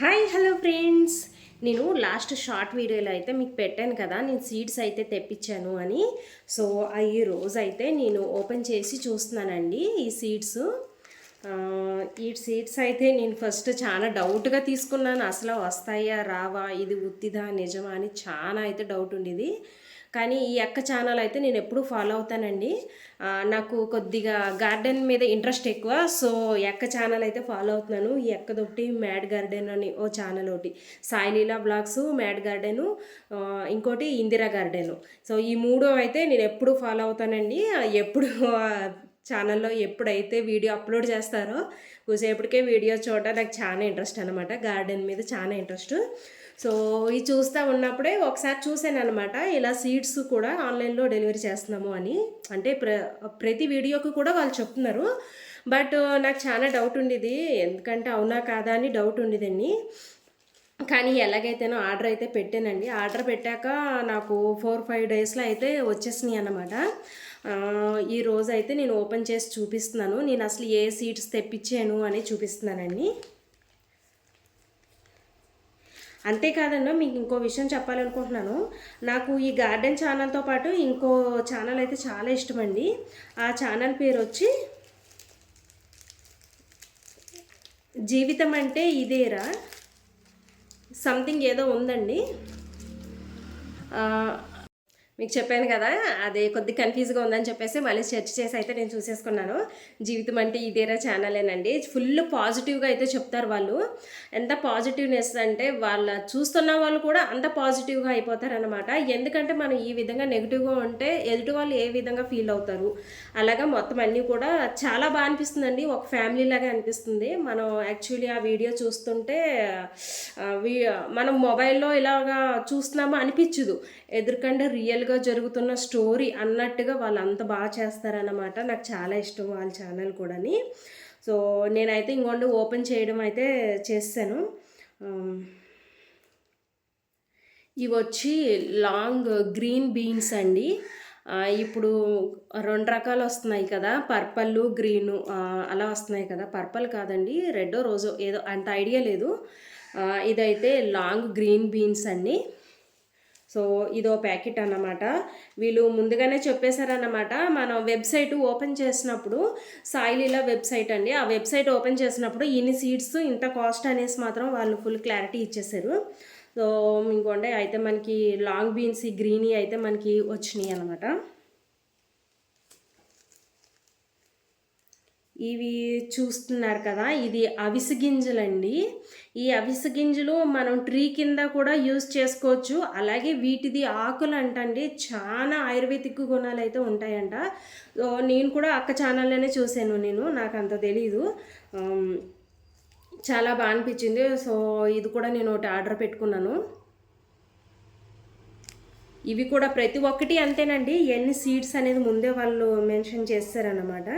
Hi hello friends. నేను last short వీడియోలో అయితే మీకు పెట్టాను కదా నేను సీడ్స్ అయితే తెప్పించాను అని. సో ఈ రోజు అయితే నేను ఓపెన్ చేసి చూస్తున్నానండి ఈ సీడ్స్. ఈ సీడ్స్ అయితే నేను ఫస్ట్ చాలా డౌట్గా తీసుకున్నాను. అసలు వస్తాయా రావా ఇది ఉత్తిదా నిజమా అని చాలా అయితే డౌట్ ఉండేది. కానీ ఈ అక్క ఛానల్ అయితే నేను ఎప్పుడూ ఫాలో అవుతానండి. నాకు కొద్దిగా గార్డెన్ మీద ఇంట్రెస్ట్ ఎక్కువ. సో ఈ అక్క ఛానల్ అయితే ఫాలో అవుతున్నాను. ఈ అక్కదొకటి మ్యాడ్ గార్డెన్ అని ఓ ఛానల్ ఒకటి. సాయిలీలా బ్లాగ్స్ మ్యాడ్ గార్డెను ఇంకోటి ఇందిరా గార్డెను. సో ఈ మూడో అయితే నేను ఎప్పుడు ఫాలో అవుతానండి. ఎప్పుడు ఛానల్లో ఎప్పుడైతే వీడియో అప్లోడ్ చేస్తారో కొద్దిసేపటికే వీడియో చూడటం నాకు చాలా ఇంట్రెస్ట్ అనమాట గార్డెన్ మీద చాలా ఇంట్రెస్ట్. సో ఇది చూస్తూ ఉన్నప్పుడే ఒకసారి చూశాను అనమాట ఇలా సీడ్స్ కూడా ఆన్లైన్లో డెలివరీ చేస్తున్నాము అని. అంటే ప్ర ప్రతి వీడియోకి కూడా వాళ్ళు చెప్తున్నారు. బట్ నాకు చాలా డౌట్ ఉండేది. ఎందుకంటే అవునా కాదా అని డౌట్ ఉండేదండి. కానీ ఎలాగైతేనో ఆర్డర్ అయితే పెట్టానండి. ఆర్డర్ పెట్టాక నాకు ఫోర్ ఫైవ్ డేస్లో అయితే వచ్చేసినాయి అన్నమాట. ఈ రోజు అయితే నేను ఓపెన్ చేసి చూపిస్తున్నాను. నేను అసలు ఏ సీట్స్ తెప్పించాను అని చూపిస్తున్నానండి. అంతేకాదండి మీకు ఇంకో విషయం చెప్పాలనుకుంటున్నాను. నాకు ఈ గార్డెన్ ఛానల్తో పాటు ఇంకో ఛానల్ అయితే చాలా ఇష్టమండి. ఆ ఛానల్ పేరు వచ్చి జీవితం అంటే ఇదేరా. సంథింగ్ ఏదో ఉందండి. మీకు చెప్పాను కదా అది కొద్ది కన్ఫ్యూజ్గా ఉందని చెప్పేసి మళ్ళీ సెర్చ్ చేసి అయితే నేను చూసేసుకున్నాను. జీవితం అంటే ఇదేరా ఛానలేనండి ఫుల్ పాజిటివ్గా అయితే చెప్తారు వాళ్ళు. ఎంత పాజిటివ్నెస్ అంటే వాళ్ళ చూస్తున్న వాళ్ళు కూడా అంత పాజిటివ్గా అయిపోతారనమాట ఎందుకంటే మనం ఈ విధంగా నెగిటివ్గా ఉంటే ఎదుటి వాళ్ళు ఏ విధంగా ఫీల్ అవుతారు? అలాగా మొత్తం అన్నీ కూడా చాలా బాగా అనిపిస్తుందండి. ఒక ఫ్యామిలీ లాగా అనిపిస్తుంది. మనం యాక్చువల్లీ ఆ వీడియో చూస్తుంటే మనం మొబైల్లో ఇలాగా చూస్తున్నామో అనిపించదు. ఎదురుకంటే రియల్గా జరుగుతున్న స్టోరీ అన్నట్టుగా వాళ్ళు అంత బాగా చేస్తారన్నమాట. నాకు చాలా ఇష్టం వాళ్ళ ఛానల్ కూడాని. సో నేనైతే ఇంకొండి ఓపెన్ చేయడం అయితే చేశాను ఇవి వచ్చి లాంగ్ గ్రీన్ బీన్స్ అండి. ఇప్పుడు రెండు రకాలు వస్తున్నాయి కదా. పర్పల్ గ్రీను అలా వస్తున్నాయి కదా. పర్పల్ కాదండి రెడ్ రోజు ఏదో అంత ఐడియా లేదు. ఇదైతే లాంగ్ గ్రీన్ బీన్స్ అండి. సో ఇదో ప్యాకెట్ అన్నమాట. వీళ్ళు ముందుగానే చెప్పేశారన్నమాట మనం వెబ్సైట్ ఓపెన్ చేసినప్పుడు సాయిలీలా వెబ్సైట్ అండి ఆ వెబ్సైట్ ఓపెన్ చేసినప్పుడు ఇన్ని సీడ్స్ ఇంత కాస్ట్ అనేసి మాత్రం వాళ్ళు ఫుల్ క్లారిటీ ఇచ్చేసారు సో ఇంకోండి అయితే మనకి లాంగ్ బీన్స్ గ్రీనీ అయితే మనకి వచ్చినాయి అనమాట ఇవి చూస్తున్నారు కదా ఇది అవిసె గింజలండి. ఈ అవిసె గింజలు మనం ట్రీ కింద కూడా యూజ్ చేసుకోవచ్చు. అలాగే వీటిది ఆకులు అంటండి చాలా ఆయుర్వేదిక్ గుణాలు అయితే ఉంటాయంట. సో నేను కూడా అక్క ఛానల్లోనే చూశాను నేను నాకు అంత తెలీదు. చాలా బాగా అనిపించింది. సో ఇది కూడా నేను ఒకటి ఆర్డర్ పెట్టుకున్నాను. ఇవి కూడా ప్రతి ఒక్కటి అంతేనండి. ఎన్ని సీడ్స్ అనేది ముందే వాళ్ళు మెన్షన్ చేస్తారన్నమాట.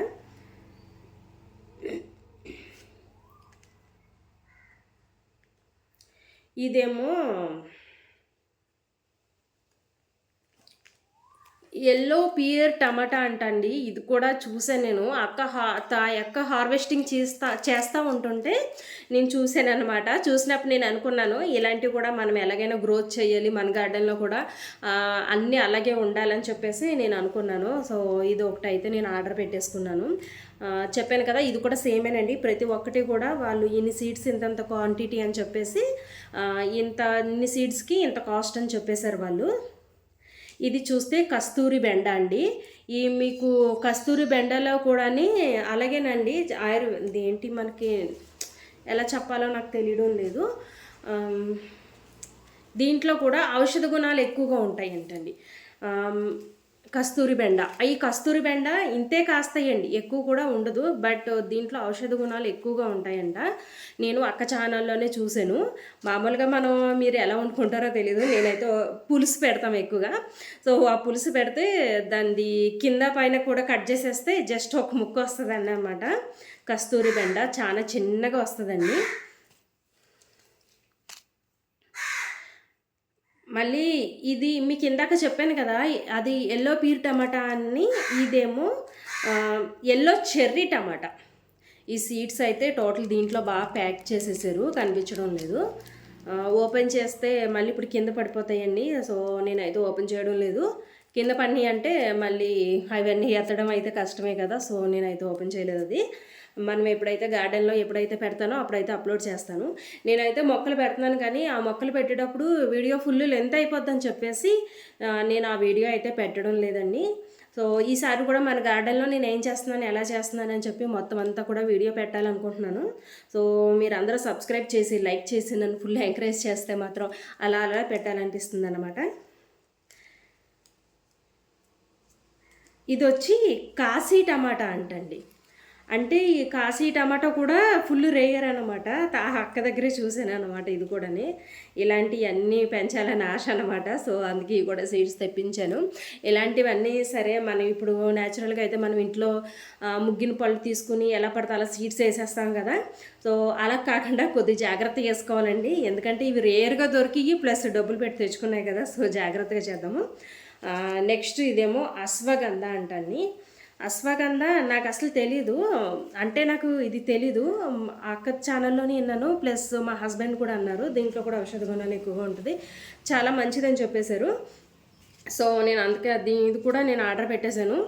ఇదేమో ఎల్లో పియర్ టమాటా అంటండి. ఇది కూడా చూసాను నేను. అక్క హా తా అక్క హార్వెస్టింగ్ చేస్తా చేస్తూ ఉంటుంటే నేను చూశాను అనమాట చూసినప్పుడు నేను అనుకున్నాను ఇలాంటివి కూడా మనం ఎలాగైనా గ్రోత్ చేయాలి మన గార్డెన్లో కూడా అన్నీ అలాగే ఉండాలని చెప్పేసి నేను అనుకున్నాను. సో ఇది ఒకటి అయితే నేను ఆర్డర్ పెట్టేసుకున్నాను. చెప్పాను కదా ఇది కూడా సేమేనండి. ప్రతి ఒక్కటి కూడా వాళ్ళు ఇన్ని సీడ్స్ ఇంతంత క్వాంటిటీ అని చెప్పేసి ఇంత ఇన్ని సీడ్స్కి ఇంత కాస్ట్ అని చెప్పేశారు వాళ్ళు. ఇది చూస్తే కస్తూరి బెండ అండి. ఈ మీకు కస్తూరి బెండలో కూడాని అలాగేనండి ఆయుర్వేద ఏంటి మనకి ఎలా చెప్పాలో నాకు తెలియడం లేదు. దీంట్లో కూడా ఔషధ గుణాలు ఎక్కువగా ఉంటాయి ఏంటండి కస్తూరి బెండ. ఈ కస్తూరి బెండ ఇంతే కాస్తాయండి. ఎక్కువ కూడా ఉండదు. బట్ దీంట్లో ఔషధ గుణాలు ఎక్కువగా ఉంటాయంట. నేను అక్క ఛానల్లోనే చూశాను. మామూలుగా మనం మీరు ఎలా వండుకుంటారో తెలియదు నేనైతే పులుసు పెడతాం ఎక్కువగా. సో ఆ పులుసు పెడితే దాన్ని కింద పైన కూడా కట్ చేసేస్తే జస్ట్ ఒక ముక్క వస్తుంది అన్నమాట కస్తూరి బెండ చాలా చిన్నగా వస్తుందండి. మళ్ళీ ఇది మీకు ఇందాక చెప్పాను కదా అది ఎల్లో పీర్ టమాటా అని ఇదేమో ఎల్లో చెర్రీ టమాటా. ఈ సీడ్స్ అయితే టోటల్ దీంట్లో బాగా ప్యాక్ చేసేసారు కనిపించడం లేదు. ఓపెన్ చేస్తే మళ్ళీ ఇప్పుడు కింద పడిపోతాయండి సో నేనైతే ఓపెన్ చేయడం లేదు. కింద పని అంటే మళ్ళీ అవన్నీ ఎత్తడం అయితే కష్టమే కదా సో నేనైతే ఓపెన్ చేయలేదు అది. మనం ఎప్పుడైతే గార్డెన్లో ఎప్పుడైతే పెడతానో అప్పుడైతే అప్లోడ్ చేస్తాను. నేనైతే మొక్కలు పెడుతున్నాను కానీ ఆ మొక్కలు పెట్టేటప్పుడు వీడియో ఫుల్ లెంత్ అయిపోద్దని చెప్పేసి నేను ఆ వీడియో అయితే పెట్టడం లేదండి. సో ఈసారి కూడా మన గార్డెన్లో నేను ఏం చేస్తున్నాను ఎలా చేస్తున్నాను అని చెప్పి మొత్తం అంతా కూడా వీడియో పెట్టాలనుకుంటున్నాను. సో మీరు అందరూ సబ్స్క్రైబ్ చేసి లైక్ చేసి నన్ను ఫుల్ ఎంకరేజ్ చేస్తే మాత్రం అలా అలా పెట్టాలనిపిస్తుంది అనమాట ఇది వచ్చి కాశీ టమాటా అంటండి. అంటే ఈ కాశీ టమాటా కూడా ఫుల్ రేయర్ అనమాట తా అక్క దగ్గరే చూసాను అనమాట ఇది కూడాని. ఇలాంటివన్నీ పెంచాలని ఆశ అనమాట సో అందుకే ఇవి కూడా సీడ్స్ తెప్పించాను. ఇలాంటివన్నీ సరే మనం ఇప్పుడు న్యాచురల్గా అయితే మనం ఇంట్లో ముగ్గిన పళ్ళు తీసుకుని ఎలా పడితే అలా సీడ్స్ వేసేస్తాం కదా. సో అలా కాకుండా కొద్ది జాగ్రత్త చేసుకోవాలండి ఎందుకంటే ఇవి రేయర్గా దొరికి ప్లస్ డబ్బులు పెట్టి తెచ్చుకున్నాయి కదా. సో జాగ్రత్తగా చేద్దాము. నెక్స్ట్ ఇదేమో అశ్వగంధ అంటాన్ని అశ్వగంధ నాకు అసలు తెలీదు. అంటే నాకు ఇది తెలీదు. అక్క ఛానల్లోనే విన్నాను. ప్లస్ మా హస్బెండ్ కూడా అన్నారు. దీంట్లో కూడా ఔషధ గుణాలు ఎక్కువగా ఉంటుంది. చాలా మంచిదని చెప్పేశారు. సో నేను అందుకే అది ఇది కూడా నేను ఆర్డర్ పెట్టేశాను.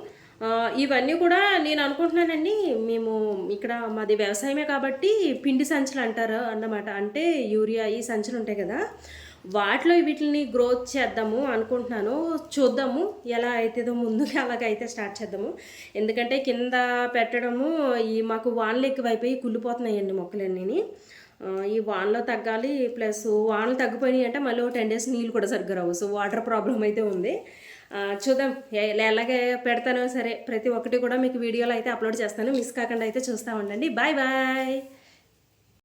ఇవన్నీ కూడా నేను అనుకుంటున్నానండి. మేము ఇక్కడ మాది వ్యవసాయమే కాబట్టి పిండి సంచులు అంటారు అన్నమాట. అంటే యూరియా ఈ సంచులు ఉంటాయి కదా. వాటిలో వీటిని గ్రోత్ చేద్దాము అనుకుంటున్నాను. చూద్దాము ఎలా అవుతుందో ముందుగా అలాగైతే స్టార్ట్ చేద్దాము. ఎందుకంటే కింద పెట్టడము ఈ మాకు వానలు ఎక్కువైపోయి కుళ్ళిపోతున్నాయండి మొక్కలన్నీ ఈ వానలో తగ్గాలి ప్లస్ వానలు తగ్గిపోయినాయి అంటే మళ్ళీ టెన్ డేస్ నీళ్ళు కూడా సరిగ్గా రావు. సో వాటర్ ప్రాబ్లం అయితే ఉంది. చూద్దాం ఎలాగే పెడతానో సరే ప్రతి ఒక్కటి కూడా మీకు వీడియోలో అయితే అప్లోడ్ చేస్తాను. మిస్ కాకుండా అయితే చూస్తూ ఉండండి. Bye bye.